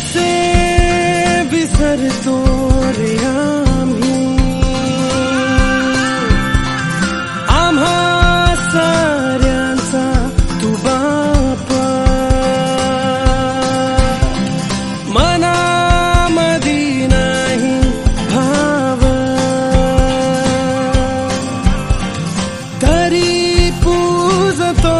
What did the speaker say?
कसे विसरतो रे आम्ही आम्हा साऱ्यांचा तू बापा। मनामधी नाही भाव। तरी पूजतो